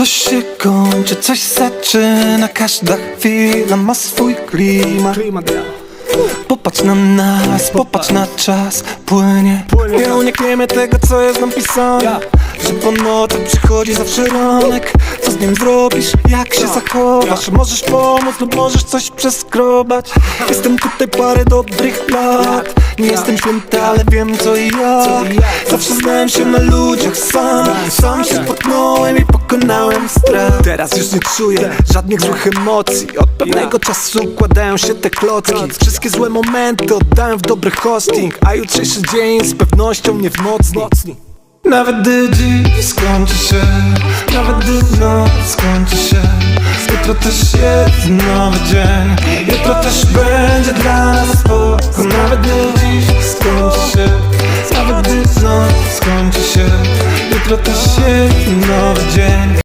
Coś się kończy, coś zaczyna. Każda chwila ma swój klimat. Popatrz na nas, popatrz. na czas. Płynie. Nie unikniemy tego, co jest nam pisane. Że po nocach przychodzi zawsze ranek. Co z nim zrobisz, jak się zachowasz? Możesz pomóc lub możesz coś przeskrobać. Jestem tutaj parę dobrych lat Nie jestem święty, ale wiem co i jak. Zawsze znałem się na ludziach sam. Sam się potknąłem i pokonałem strach. Teraz już nie czuję żadnych złych emocji. Od pewnego czasu układają się te klocki. Wszystkie złe momenty oddałem w dobry hosting A jutrzejszy dzień z pewnością nie wzmocni. Nawet gdy dziś skończy się Nawet gdy noc skończy się Jutro też jest nowy dzień Nawet gdy noc skończy się Jutro